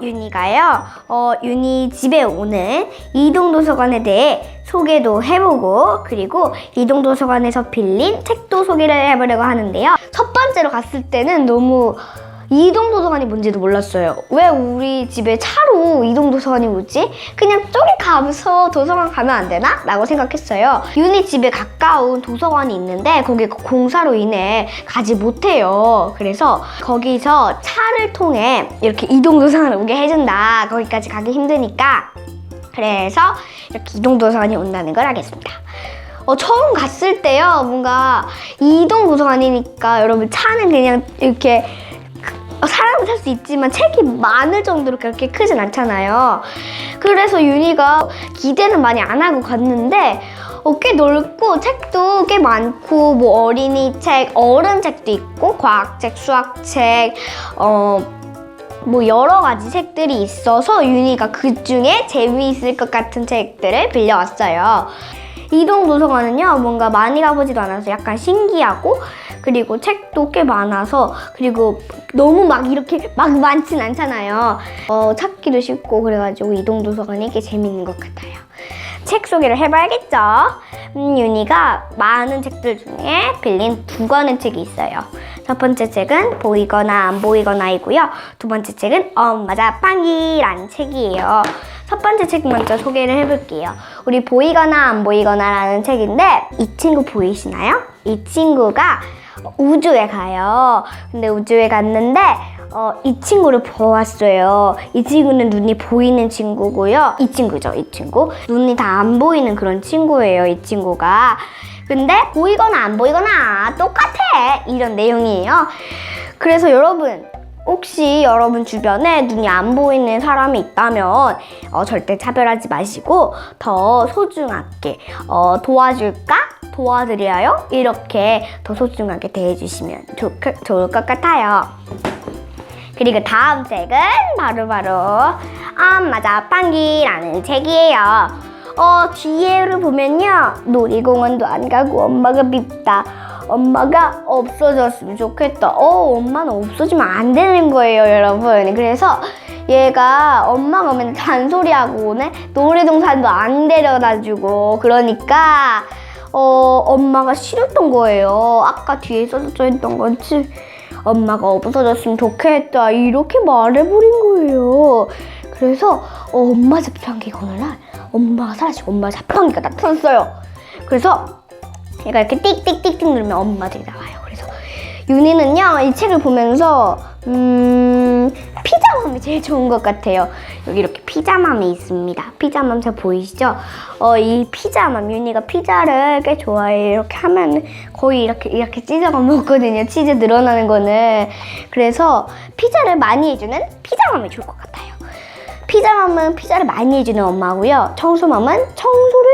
윤희가요, 어, 윤희 집에 오는 이동 도서관에 대해 소개도 해보고, 그리고 이동 도서관에서 빌린 책도 소개를 해보려고 하는데요. 첫 번째로 갔을 때는 너무 이동 도서관이 뭔지도 몰랐어요. 왜 우리 집에 차로 이동 도서관이 오지? 그냥 저기 가서 도서관 가면 안 되나? 라고 생각했어요. 윤희 집에 가까운 도서관이 있는데 거기 공사로 인해 가지 못해요. 그래서 거기서 차를 통해 이렇게 이동 도서관을 오게 해준다. 거기까지 가기 힘드니까. 그래서 이렇게 이동 도서관이 온다는 걸 알겠습니다. 어, 처음 갔을 때요, 뭔가 이동 도서관이니까 여러분 차는 그냥 이렇게 어, 사람은 탈수 있지만 책이 많을 정도로 그렇게 크진 않잖아요. 그래서 윤희가 기대는 많이 안 하고 갔는데 어, 꽤 넓고 책도 꽤 많고 뭐 어린이 책, 어른 책도 있고 과학책, 수학책, 어, 뭐 여러 가지 책들이 있어서 윤희가 그 중에 재미있을 것 같은 책들을 빌려왔어요. 이동 도서관은요 뭔가 많이 가보지도 않아서 약간 신기하고 그리고 책도 꽤 많아서 그리고 너무 막 이렇게 막 많진 않잖아요. 어, 찾기도 쉽고 그래가지고 이동 도서관이 꽤 재밌는 것 같아요. 책 소개를 해봐야겠죠. 음, 윤희가 많은 책들 중에 빌린 두 권의 책이 있어요. 첫 번째 책은 보이거나 안 보이거나이고요. 두 번째 책은 엄마 자판기라는 책이에요. 첫 번째 책 먼저 소개를 해볼게요. 우리 보이거나 안 보이거나라는 책인데 이 친구 보이시나요? 이 친구가 우주에 가요. 근데 우주에 갔는데 어, 이 친구를 보았어요. 이 친구는 눈이 보이는 친구고요. 이 친구죠, 이 친구. 눈이 다 안 보이는 그런 친구예요, 이 친구가. 근데 보이거나 안 보이거나 똑같아. 이런 내용이에요. 그래서 여러분, 혹시 여러분 주변에 눈이 안 보이는 사람이 있다면 어, 절대 차별하지 마시고 더 소중하게 어, 도와줄까? 도와드려요? 이렇게 더 소중하게 대해주시면 좋, 좋을 것 같아요. 그리고 다음 책은 바로 바로 엄마 자판기라는 책이에요. 어, 뒤에를 보면요. 놀이공원도 안 가고 엄마가 밉다. 엄마가 없어졌으면 좋겠다. 어, 엄마는 없어지면 안 되는 거예요, 여러분. 그래서 얘가 엄마가 맨날 잔소리하고 오네. 놀이동산도 안 데려다 주고. 그러니까, 어, 엄마가 싫었던 거예요. 아까 뒤에 써져 있던 거지. 엄마가 없어졌으면 좋겠다. 이렇게 말해버린 거예요. 그래서, 어, 엄마 자판기가 어느 날 엄마가 사라지고 엄마 자판기가 나타났어요. 그래서 얘가 이렇게 띡띡띡띡 누르면 엄마들이 나와요. 그래서 윤희는요 이 책을 보면서 음 피자맘이 제일 좋은 것 같아요. 여기 이렇게 피자맘이 있습니다. 피자맘 잘 보이시죠? 어 이 피자맘 윤희가 피자를 꽤 좋아해요. 이렇게 하면 거의 이렇게 이렇게 찢어가 먹거든요. 치즈 늘어나는 거는 그래서 피자를 많이 해주는 피자맘이 좋을 것 같아요. 피자맘은 피자를 많이 해주는 엄마고요. 청소맘은 청소를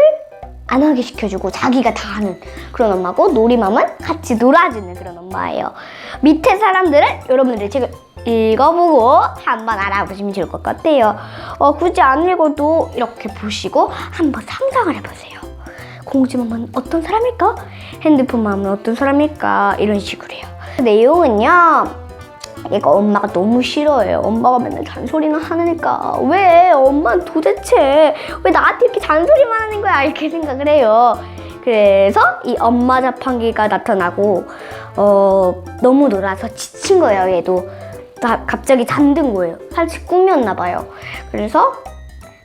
안 하게 시켜주고 자기가 다 하는 그런 엄마고 놀이맘은 같이 놀아주는 그런 엄마예요. 밑에 사람들은 여러분들이 책을 읽어보고 한번 알아보시면 좋을 것 같아요. 어, 굳이 안 읽어도 이렇게 보시고 한번 상상을 해보세요. 공주맘은 어떤 사람일까? 핸드폰맘은 어떤 사람일까? 이런 식으로요. 내용은요. 얘가 엄마가 너무 싫어해요. 엄마가 맨날 잔소리만 하니까 왜 엄마는 도대체 왜 나한테 이렇게 잔소리만 하는 거야 이렇게 생각을 해요. 그래서 이 엄마 자판기가 나타나고 어 너무 놀아서 지친 거예요. 얘도 나 갑자기 잠든 거예요. 사실 꿈이었나 봐요. 그래서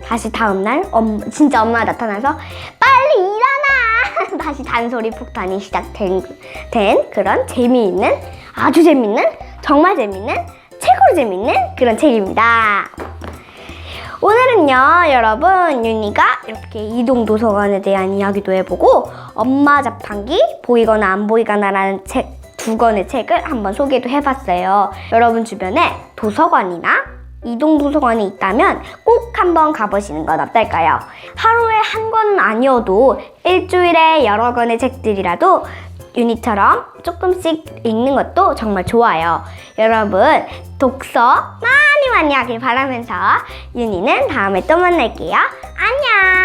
다시 다음날 엄, 진짜 엄마가 나타나서 빨리 일어나! 다시 잔소리 폭탄이 시작된 된 그런 재미있는 아주 재밌는 정말 재밌는 최고로 재밌는 그런 책입니다. 오늘은요 여러분 윤희가 이렇게 이동 도서관에 대한 이야기도 해보고 엄마 자판기 보이거나 안 보이거나라는 책 두 권의 책을 한번 소개도 해봤어요. 여러분 주변에 도서관이나 이동 도서관이 있다면 꼭 한번 가보시는 건 어떨까요? 하루에 한 권은 아니어도 일주일에 여러 권의 책들이라도 유니처럼 조금씩 읽는 것도 정말 좋아요. 여러분, 독서 많이 많이 하길 바라면서 유니는 다음에 또 만날게요. 안녕!